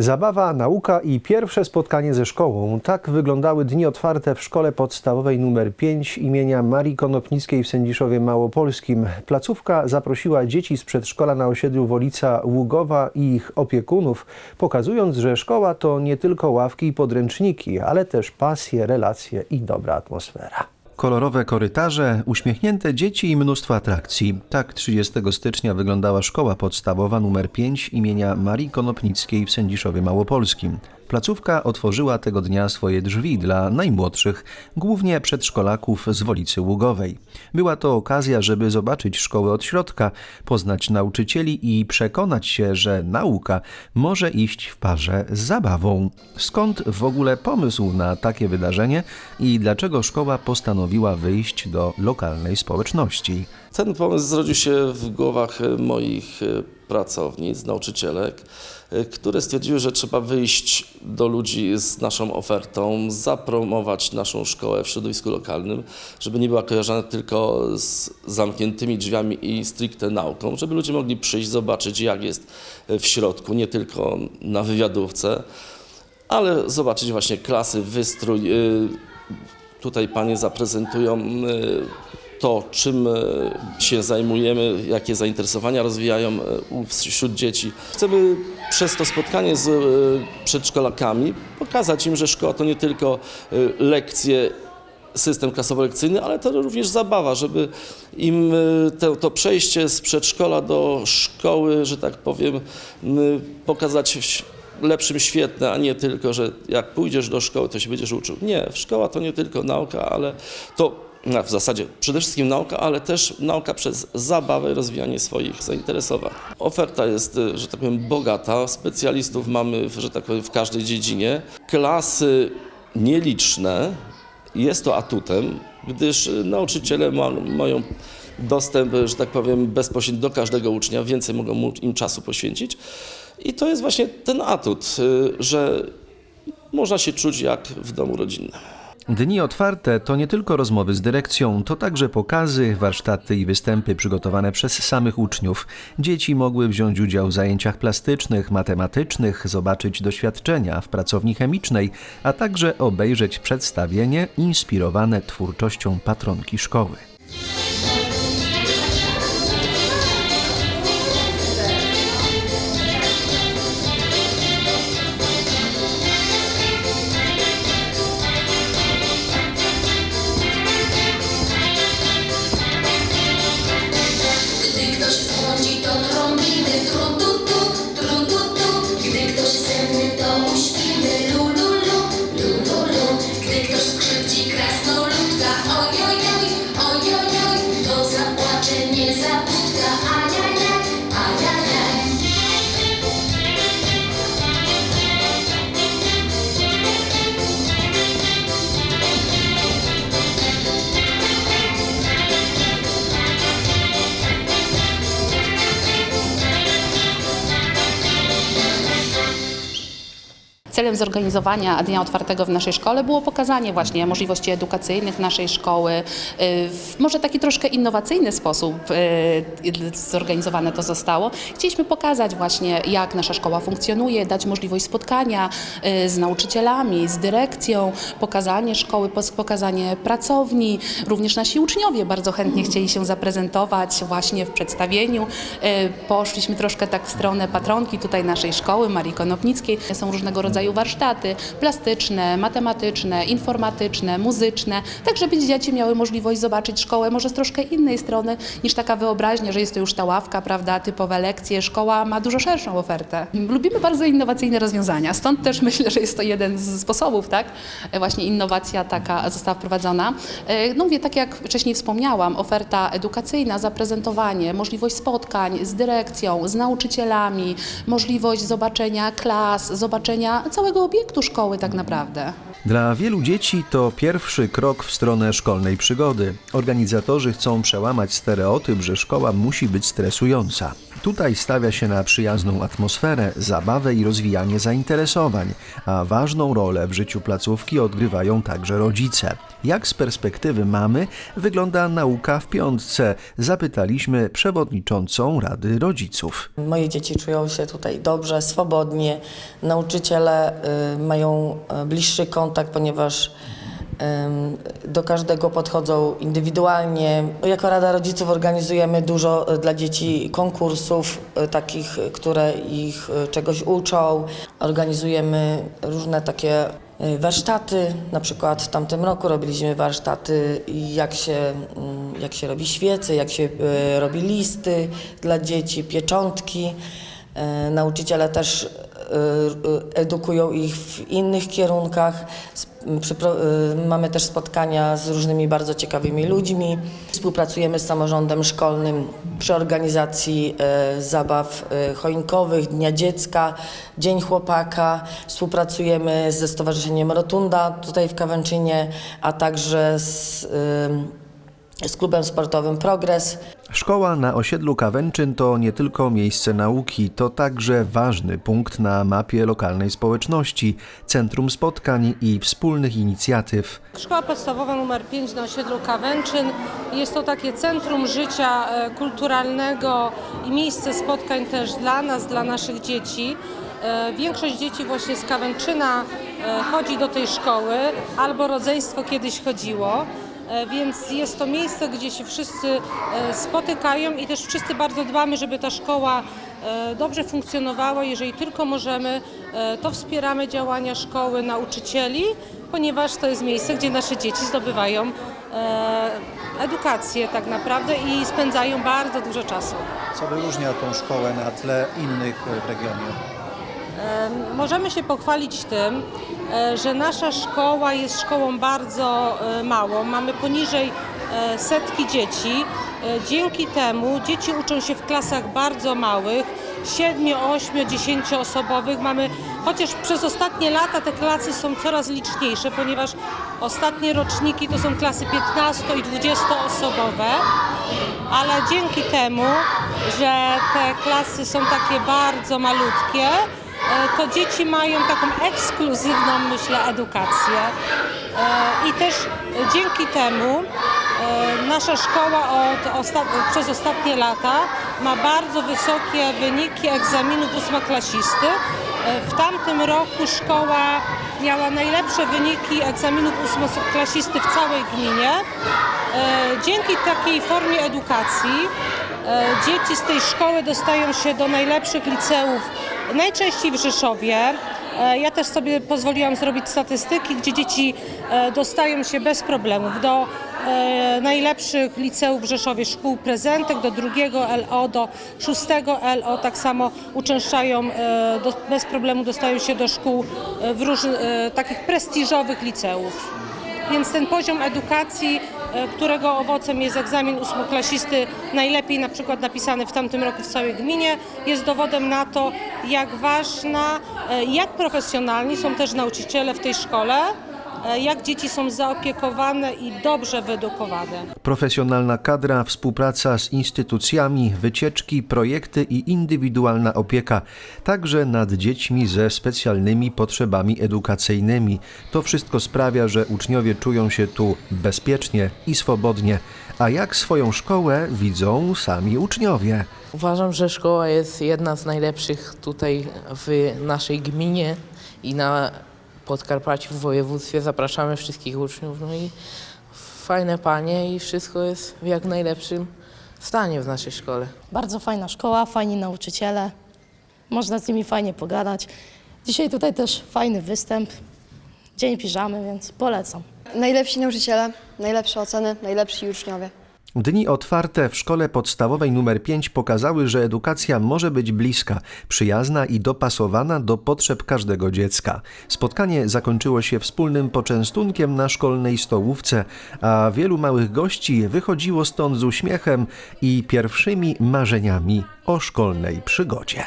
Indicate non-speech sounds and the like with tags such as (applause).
Zabawa, nauka i pierwsze spotkanie ze szkołą. Tak wyglądały dni otwarte w szkole podstawowej nr 5 imienia Marii Konopnickiej w Sędziszowie Małopolskim. Placówka zaprosiła dzieci z przedszkola na osiedlu Wolica Ługowa i ich opiekunów, pokazując, że szkoła to nie tylko ławki i podręczniki, ale też pasje, relacje i dobra atmosfera. Kolorowe korytarze, uśmiechnięte dzieci i mnóstwo atrakcji. Tak 30 stycznia wyglądała szkoła podstawowa nr 5 imienia Marii Konopnickiej w Sędziszowie Małopolskim. Placówka otworzyła tego dnia swoje drzwi dla najmłodszych, głównie przedszkolaków z Wolicy Ługowej. Była to okazja, żeby zobaczyć szkołę od środka, poznać nauczycieli i przekonać się, że nauka może iść w parze z zabawą. Skąd w ogóle pomysł na takie wydarzenie i dlaczego szkoła postanowiła wyjść do lokalnej społeczności? Ten pomysł zrodził się w głowach moich e, pracownic, nauczycielek, e, które stwierdziły, że trzeba wyjść do ludzi z naszą ofertą, zapromować naszą szkołę w środowisku lokalnym, żeby nie była kojarzona tylko z zamkniętymi drzwiami i stricte nauką, żeby ludzie mogli przyjść, zobaczyć jak jest e, w środku, nie tylko na wywiadówce, ale zobaczyć właśnie klasy, wystrój. e, Tutaj panie zaprezentują to, czym e, się zajmujemy, jakie zainteresowania rozwijają e, wśród dzieci. Chcemy przez to spotkanie z e, przedszkolakami pokazać im, że szkoła to nie tylko lekcje system klasowo-lekcyjny, ale to również zabawa, żeby im to, to przejście z przedszkola do szkoły, że tak powiem, pokazać w lepszym świetne, a nie tylko, że jak pójdziesz do szkoły, to się będziesz uczył. Nie, szkoła to nie tylko nauka, ale to w zasadzie przede wszystkim nauka, ale też nauka przez zabawę rozwijanie swoich zainteresowań. Oferta jest, e, że tak powiem, bogata. Specjalistów mamy, że tak powiem, w każdej dziedzinie. Klasy nieliczne, jest to atutem, gdyż y, nauczyciele ma, mają dostęp, że tak powiem, bezpośrednio do każdego ucznia, więcej mogą im czasu poświęcić. I to jest właśnie ten atut, y, że można się czuć jak w domu rodzinnym. Dni otwarte to nie tylko rozmowy z dyrekcją, to także pokazy, warsztaty i występy przygotowane przez samych uczniów. Dzieci mogły wziąć udział w zajęciach plastycznych, matematycznych, zobaczyć doświadczenia w pracowni chemicznej, a także obejrzeć przedstawienie inspirowane twórczością patronki szkoły. Celem zorganizowania Dnia Otwartego w naszej szkole było pokazanie właśnie możliwości edukacyjnych naszej szkoły y, w może taki troszkę innowacyjny sposób y, zorganizowane to zostało. Chcieliśmy pokazać właśnie jak nasza szkoła funkcjonuje, dać możliwość spotkania y, z nauczycielami, z dyrekcją, pokazanie szkoły, pokazanie pracowni. Również nasi uczniowie bardzo chętnie chcieli się zaprezentować właśnie w przedstawieniu. Poszliśmy troszkę tak w stronę patronki tutaj naszej szkoły, Marii Konopnickiej. Są różnego rodzaju warsztaty plastyczne, matematyczne, informatyczne, muzyczne, tak żeby dzieci miały możliwość zobaczyć szkołę może z troszkę innej strony niż taka wyobraźnia, że jest to już ta ławka, prawda, typowe lekcje. Szkoła ma dużo szerszą ofertę. Lubimy bardzo innowacyjne rozwiązania, stąd też (laughs) myślę, że jest to jeden z sposobów, tak? Właśnie innowacja taka została wprowadzona. E, No mówię, tak jak wcześniej wspomniałam, oferta edukacyjna, zaprezentowanie, możliwość spotkań z dyrekcją, z nauczycielami, możliwość zobaczenia klas, zobaczenia całego obiektu szkoły tak naprawdę. Dla wielu dzieci to pierwszy krok w stronę szkolnej przygody. Organizatorzy chcą przełamać stereotyp, że szkoła musi być stresująca. Tutaj stawia się na przyjazną atmosferę, zabawę i rozwijanie zainteresowań, a ważną rolę w życiu placówki odgrywają także rodzice. Jak z perspektywy mamy wygląda nauka w piątce? Zapytaliśmy przewodniczącą Rady Rodziców. Moje dzieci czują się tutaj dobrze, swobodnie. Nauczyciele y, mają y, bliższy kontakt, ponieważ do każdego podchodzą indywidualnie. Jako Rada Rodziców organizujemy dużo y, dla dzieci konkursów, y, takich, y, które ich czegoś uczą. Organizujemy różne takie warsztaty. Na przykład w tamtym roku robiliśmy warsztaty, jak się, mm, jak się robi świece, jak się robi listy dla dzieci, pieczątki. E, Nauczyciele też e, e, edukują ich w innych kierunkach. E, Mamy też spotkania z różnymi bardzo ciekawymi ludźmi. Współpracujemy z samorządem szkolnym przy organizacji zabaw choinkowych, Dnia Dziecka, Dzień Chłopaka. Współpracujemy ze Stowarzyszeniem Rotunda tutaj w Kawęczynie, a także z, z klubem sportowym Progres. Szkoła na osiedlu Kawęczyn to nie tylko miejsce nauki, to także ważny punkt na mapie lokalnej społeczności, centrum spotkań i wspólnych inicjatyw. Szkoła podstawowa nr 5 na osiedlu Kawęczyn jest to takie centrum życia e, kulturalnego i miejsce spotkań też dla nas, dla naszych dzieci. E, Większość dzieci właśnie z Kawęczyna e, chodzi do tej szkoły, albo rodzeństwo kiedyś chodziło. E, Więc jest to miejsce, gdzie się wszyscy e, spotykają i też wszyscy bardzo dbamy, żeby ta szkoła e, dobrze funkcjonowała. Jeżeli tylko możemy, to wspieramy działania szkoły, nauczycieli, ponieważ to jest miejsce, gdzie nasze dzieci zdobywają edukację tak naprawdę i spędzają bardzo dużo czasu. Co wyróżnia tą szkołę na tle innych w regionie? Możemy się pochwalić tym, e, że nasza szkoła jest szkołą bardzo e, małą. Mamy poniżej e, setki dzieci. Dzięki temu dzieci uczą się w klasach bardzo małych, 7, 8, 10 osobowych. Mamy, chociaż przez ostatnie lata te klasy są coraz liczniejsze, ponieważ ostatnie roczniki to są klasy 15 i 20 osobowe ale dzięki temu, że te klasy są takie bardzo malutkie, to dzieci mają taką ekskluzywną, myślę, edukację. E, I też e, dzięki temu e, nasza szkoła od przez ostatnie lata ma bardzo wysokie wyniki egzaminów ósmoklasisty. E, W tamtym roku szkoła miała najlepsze wyniki egzaminów ósmoklasisty w całej gminie. E, Dzięki takiej formie edukacji e, dzieci z tej szkoły dostają się do najlepszych liceów, najczęściej w Rzeszowie. E, Ja też sobie pozwoliłam zrobić statystyki, gdzie dzieci e, dostają się bez problemów do e, najlepszych liceów w Rzeszowie, szkół prezentek, do drugiego LO, do szóstego LO, tak samo uczęszczają, bez problemu dostają się do szkół w e, takich prestiżowych liceów. Więc ten poziom edukacji, e, którego owocem jest egzamin ósmoklasisty, najlepiej na przykład napisany w tamtym roku w całej gminie, jest dowodem na to, jak ważna, e, jak profesjonalni są też nauczyciele w tej szkole, jak dzieci są zaopiekowane i dobrze wyedukowane. Profesjonalna kadra, współpraca z instytucjami, wycieczki, projekty i indywidualna opieka, także nad dziećmi ze specjalnymi potrzebami edukacyjnymi. To wszystko sprawia, że uczniowie czują się tu bezpiecznie i swobodnie. A jak swoją szkołę widzą sami uczniowie? Uważam, że szkoła jest jedna z najlepszych tutaj w naszej gminie i na Podkarpaciu w województwie. Zapraszamy wszystkich uczniów. No i fajne panie i wszystko jest w jak najlepszym stanie w naszej szkole. Bardzo fajna szkoła, fajni nauczyciele. Można z nimi fajnie pogadać. Dzisiaj tutaj też fajny występ. Dzień piżamy, więc polecam. Najlepsi nauczyciele, najlepsze oceny, najlepsi uczniowie. Dni otwarte w szkole podstawowej nr 5 pokazały, że edukacja może być bliska, przyjazna i dopasowana do potrzeb każdego dziecka. Spotkanie zakończyło się wspólnym poczęstunkiem na szkolnej stołówce, a wielu małych gości wychodziło stąd z uśmiechem i pierwszymi marzeniami o szkolnej przygodzie.